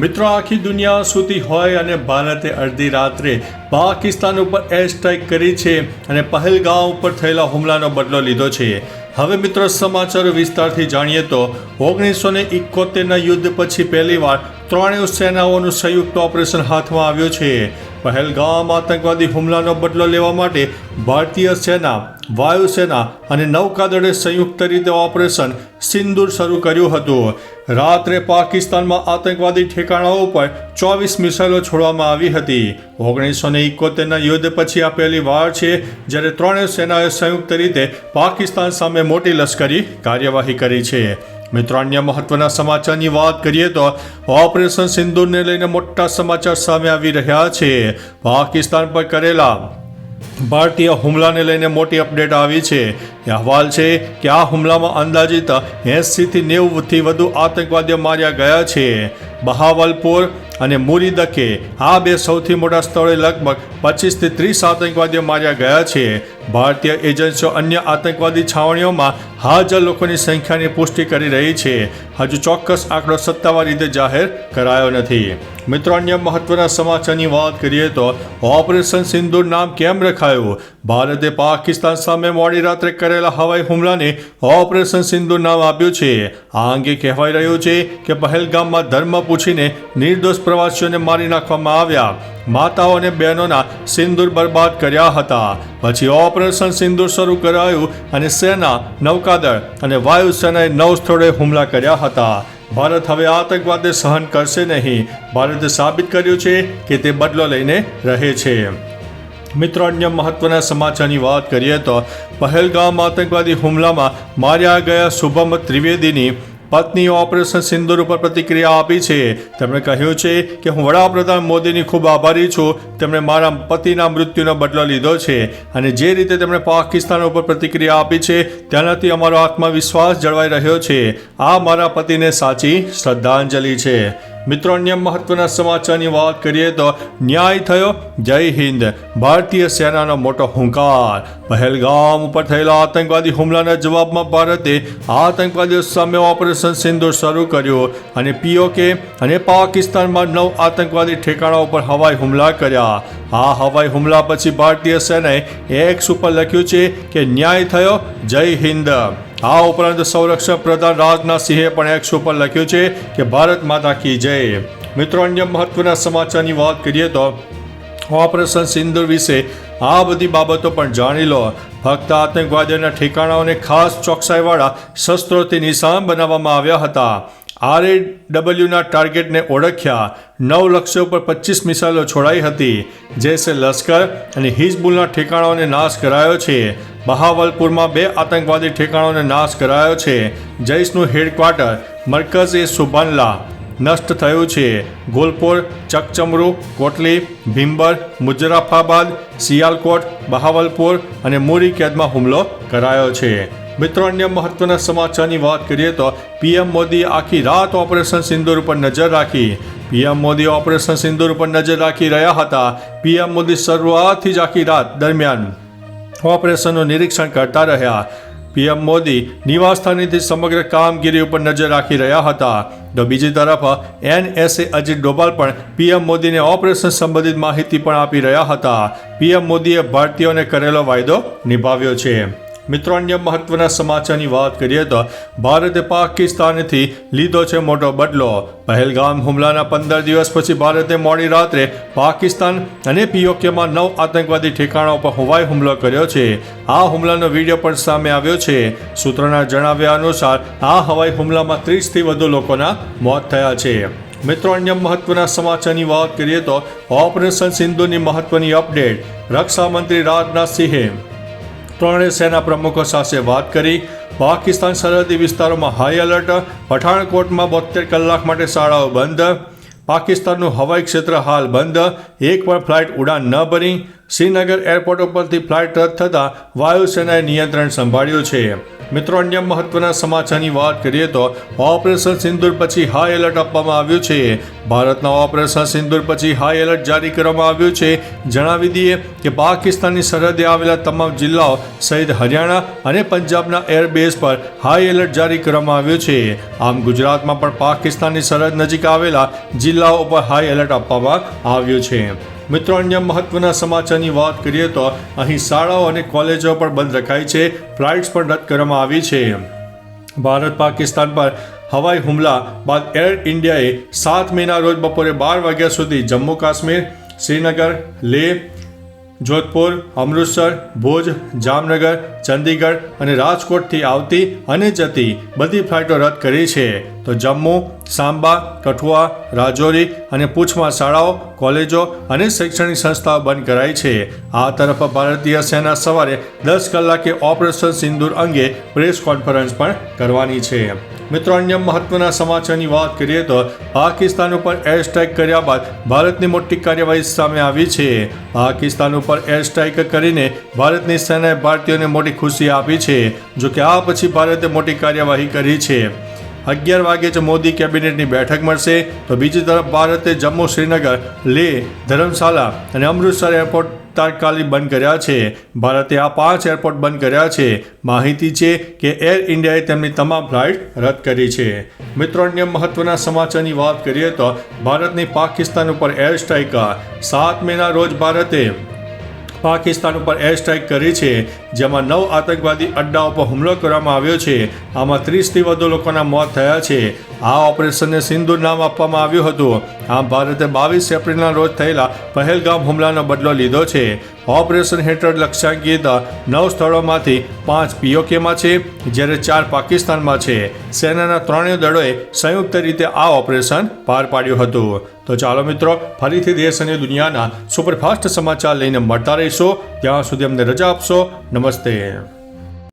મિત્રો, આખી દુનિયા સૂતી હોય અને ભારતે અડધી રાત્રે પાકિસ્તાન ઉપર એર સ્ટ્રાઇક કરી છે અને પહેલગાંવ ઉપર થયેલા હુમલાનો બદલો લીધો છે. હવે મિત્રો, સમાચારો વિસ્તારથી જાણીએ તો ઓગણીસો ને ઇકોતેરના યુદ્ધ પછી પહેલીવાર ત્રણેય સેનાઓનું સંયુક્ત ઓપરેશન હાથમાં આવ્યું છે. પહેલગામ આતંકવાદી હુમલાનો બદલો લેવા માટે ભારતીય સેના, વાયુસેના અને નૌકાદળે સંયુક્ત રીતે ઓપરેશન સિંદૂર શરૂ કર્યું હતું. રાત્રે પાકિસ્તાનમાં આતંકવાદી ઠેકાણાઓ પર ચોવીસ મિસાઇલો છોડવામાં આવી હતી. ઓગણીસો ને ઇકોતેરના યુદ્ધ પછી આ પહેલી વાર છે જ્યારે ત્રણેય સેનાએ સંયુક્ત રીતે પાકિસ્તાન સામે મોટી લશ્કરી કાર્યવાહી કરી છે. મિત્રો, અન્ય મહત્વના સમાચારની વાત કરીએ તો ઓપરેશન સિંદૂરને લઈને મોટા સમાચાર સામે આવી રહ્યા છે. પાકિસ્તાન પર કરેલા ભારતીય હુમલાને લઈને મોટી અપડેટ આવી છે. એ અહેવાલ છે કે આ હુમલામાં અંદાજિત એંસીથી નેવુંથી વધુ આતંકવાદીઓ માર્યા ગયા છે. બહાવલપુર અને મુરીદકે. આ બે સૌથી મોટા સ્થળે લગભગ પચીસથી ત્રીસ આતંકવાદીઓ માર્યા ગયા છે. ભારતીય એજન્સીઓ અન્ય આતંકવાદી છાવણીઓમાં હાજર લોકોની સંખ્યાની પુષ્ટિ કરી રહી છે. હજુ ચોક્કસ આંકડો સત્તાવાર રીતે જાહેર કરાયો નથી. મિત્રો, અન્ય મહત્વના સમાચારની વાત કરીએ તો ઓપરેશન સિંદૂર નામ કેમ રખાયું? ભારતે પાકિસ્તાન સામે મોડી રાત્રે કરેલા હવાઈ હુમલાને ઓપરેશન સિંદૂર નામ આપ્યું છે. આ અંગે કહેવાઈ રહ્યું છે કે પહેલગામમાં ધર્મ પૂછીને નિર્દોષ પ્રવાસીઓને મારી નાખવામાં આવ્યા. માતાઓ અને બહેનોના સિંદૂર બરબાદ કર્યા હતા. પછી ઓપરેશન સિંદૂર શરૂ કરાયું અને સેના, નૌકાદળ અને વાયુસેનાએ નવ સ્થળોએ હુમલા કર્યા હતા. ભારત હવે આતંકવાદને સહન કરશે નહીં. ભારતે સાબિત કર્યું છે કે તે બદલો લઈને રહે છે. મિત્રો, અન્ય મહત્વના સમાચારની વાત કરીએ તો પહેલગામ આતંકવાદી હુમલામાં માર્યા ગયા શુભમ ત્રિવેદીની પત્નીએ ઓપરેશન સિંદુર ઉપર પ્રતિક્રિયા આપી છે. તેમણે કહ્યું છે કે હું વડાપ્રધાન મોદીની ખૂબ આભારી છું. તેમણે મારા પતિના મૃત્યુનો બદલો લીધો છે અને જે રીતે તેમણે પાકિસ્તાન ઉપર પ્રતિક્રિયા આપી છે, તેનાથી અમારો આત્મવિશ્વાસ જળવાઈ રહ્યો છે. આ મારા પતિને સાચી શ્રદ્ધાંજલિ છે. મિત્રો, અન્ય મહત્વના સમાચારની વાત કરીએ તો ન્યાય થયો. જય હિન્દ. ભારતીય સેનાનો મોટો હુંકાર. પહેલગામ ઉપર થયેલા આતંકવાદી હુમલાના જવાબમાં ભારતે આતંકવાદીઓ સામે ઓપરેશન સિંધુ શરૂ કર્યું અને પીઓકે અને પાકિસ્તાનમાં નવ આતંકવાદી ઠેકાણા ઉપર હવાઈ હુમલા કર્યા. આ હવાઈ હુમલા પછી ભારતીય સેનાએ એક્સ ઉપર લખ્યું છે કે ન્યાય થયો. જય હિન્દ. આ ઉપરાંત સંરક્ષણ પ્રધાન રાજનાથ સિંહે પણ એક્સ ઉપર લખ્યું છે કે ભારત માતા કી જય. મિત્રો, અન્ય મહત્વના સમાચારની વાત કરીએ તો ઓપરેશન સિંદુર વિશે આ બધી બાબતો પણ જાણી લો. ફક્ત આતંકવાદીઓના ઠેકાણાઓને ખાસ ચોકસાઈવાળા શસ્ત્રોથી નિશાન બનાવવામાં આવ્યા હતા. આરએ ડબલ્યુના ટાર્ગેટને ઓળખ્યા. નવ લક્ષ્યો પર પચીસ મિસાઇલો છોડાઈ હતી. જૈસે લશ્કર અને હિઝબુલના ઠેકાણાઓને નાશ કરાયો છે. બહાવલપુરમાં બે આતંકવાદી ઠેકાણોને નાશ કરાયો છે. જૈશનું હેડક્વાર્ટર મરકઝ એ સુબાનલા નષ્ટ થયું છે. ગોલપોર, ચકચમરુ, કોટલી ભીંબર મુજરાફાબાદ સિયાલકોટ બહાવલપુર અને મુરી કેદમાં હુમલો કરાયો છે. મિત્રો, અન્ય મહત્વના સમાચારની વાત કરીએ તો પીએમ મોદીએ આખી રાત ઓપરેશન સિંદૂર ઉપર નજર રાખી. પીએમ મોદી ઓપરેશન સિંદૂર ઉપર નજર રાખી રહ્યા હતા. પીએમ મોદી શરૂઆતથી જ આખી રાત દરમિયાન ઓપરેશનનું નિરીક્ષણ કરતા રહ્યા. પીએમ મોદી નિવાસસ્થાનેથી સમગ્ર કામગીરી ઉપર નજર રાખી રહ્યા હતા. તો બીજી તરફ, એનએસએ અજીત ડોભાલ પણ પીએમ મોદીને ઓપરેશન સંબંધિત માહિતી પણ આપી રહ્યા હતા. પીએમ મોદીએ ભારતીયોને કરેલો વાયદો નિભાવ્યો છે. મિત્રો, અન્ય મહત્વના સમાચારની વાત કરીએ તો ભારતે પાકિસ્તાનથી લીધો છે મોટો બદલો. પહેલગામ હુમલાના પંદર દિવસ પછી ભારતે મોડી રાત્રે પાકિસ્તાન અને પીઓકેમાં નવ આતંકવાદી ઠેકાણા પર હવાઈ હુમલો કર્યો છે. આ હુમલાનો વીડિયો પણ સામે આવ્યો છે. સૂત્રોના જણાવ્યા અનુસાર, આ હવાઈ હુમલામાં ત્રીસથી વધુ લોકોના મોત થયા છે. મિત્રો, અન્ય મહત્વના સમાચારની વાત કરીએ તો ઓપરેશન સિંધુની મહત્વની અપડેટ. રક્ષા મંત્રી રાજનાથ સિંહે ત્રણેય સેના પ્રમુખો સાથે વાત કરી. પાકિસ્તાન સરહદી વિસ્તારોમાં હાઈ એલર્ટ પઠાણકોટમાં બોતેર કલાક માટે શાળાઓ બંધ. પાકિસ્તાનનું હવાઈ ક્ષેત્ર હાલ બંધ. એક પણ ફ્લાઇટ ઉડાન ન ભરી શ્રીનગર એરપોર્ટ ઉપરથી ફ્લાઇટ રદ થતાં વાયુસેનાએ નિયંત્રણ સંભાળ્યું છે. મિત્રો, અન્ય મહત્વના સમાચારની વાત કરીએ તો ઓપરેશન સિંદુર પછી હાઈ એલર્ટ આપવામાં આવ્યું છે. ભારતના ઓપરેશન સિંદુર પછી હાઈ એલર્ટ જારી કરવામાં આવ્યું છે. જણાવી દઈએ કે પાકિસ્તાનની સરહદે આવેલા તમામ જિલ્લાઓ સહિત હરિયાણા અને પંજાબના એરબેઝ પર હાઈ એલર્ટ જારી કરવામાં આવ્યું છે. આમ ગુજરાતમાં પણ પાકિસ્તાનની સરહદ નજીક આવેલા જિલ્લાઓ પર હાઈ એલર્ટ આપવામાં આવ્યું છે. મિત્રો, અન્ય મહત્વના સમાચારની વાત કરીએ તો અહીં શાળાઓ અને કોલેજો પણ બંધ રખાઈ છે. ફ્લાઇટ્સ પણ રદ કરવામાં આવી છે. ભારત પાકિસ્તાન પર હવાઈ હુમલા બાદ એર ઇન્ડિયાએ સાત મેના રોજ બપોરે બાર વાગ્યા સુધી જમ્મુ કાશ્મીર, શ્રીનગર લેહ જોધપુર, અમૃતસર, ભુજ, જામનગર, ચંદીગઢ અને રાજકોટથી આવતી અને જતી બધી ફ્લાઇટો રદ કરી છે. તો જમ્મુ, સાંબા, કઠુઆ, રાજૌરી અને પૂછમાં શાળાઓ, કોલેજો અને શૈક્ષણિક સંસ્થાઓ બંધ કરાઈ છે. આ તરફ ભારતીય સેના સવારે દસ કલાકે ઓપરેશન સિંદૂર અંગે પ્રેસ કોન્ફરન્સ પણ કરવાની છે. મિત્રો, અન્ય મહત્વના સમાચારની વાત કરીએ તો પાકિસ્તાન ઉપર એર સ્ટ્રાઇક કર્યા બાદ ભારતની મોટી કાર્યવાહી સામે આવી છે. પાકિસ્તાન ઉપર એર સ્ટ્રાઇક કરીને ભારતની સેનાએ ભારતીયોને મોટી ખુશી આપી છે, જો કે આ પછી ભારતે મોટી કાર્યવાહી કરી છે. અગિયાર વાગે જ મોદી કેબિનેટની બેઠક મળશે, તો બીજી તરફ ભારતે જમ્મુ શ્રીનગર, લેહ, ધર્મશાલા અને અમૃતસર એરપોર્ટ તાત્કાલિક બંધ કર્યા છે. ભારતે આ પાંચ એરપોર્ટ બંધ કર્યા છે. માહિતી છે કે એર ઇન્ડિયાએ તેમની તમામ ફ્લાઇટ રદ કરી છે. મિત્રો, અન્ય મહત્વના સમાચારની વાત કરીએ તો ભારતની પાકિસ્તાન ઉપર એર સ્ટ્રાઇક સાત મેના રોજ ભારતે પાકિસ્તાન ઉપર એર સ્ટ્રાઇક કરી છે, જેમાં નવ આતંકવાદી અડ્ડાઓ પર હુમલો કરવામાં આવ્યો છે. આમાં ત્રીસથી વધુ લોકોના મોત થયા છે. આ ઓપરેશનને સિંદૂર નામ આપવામાં આવ્યું હતું. આમ ભારતે બાવીસ એપ્રિલના રોજ થયેલા પહેલગામ હુમલાનો બદલો લીધો છે. ઓપરેશન હેઠળ લક્ષ્યાંકિત નવ સ્થળોમાંથી પાંચ પીઓકેમાં છે, જ્યારે ચાર પાકિસ્તાનમાં છે. સેનાના ત્રણેય દળોએ સંયુક્ત રીતે આ ઓપરેશન પાર પાડ્યું હતું. તો ચાલો મિત્રો, ફરીથી દેશ અને દુનિયાના સુપરફાસ્ટ સમાચાર લઈને મળતા રહીશો. ત્યાં સુધી અમને રજા આપશો. નમસ્તે.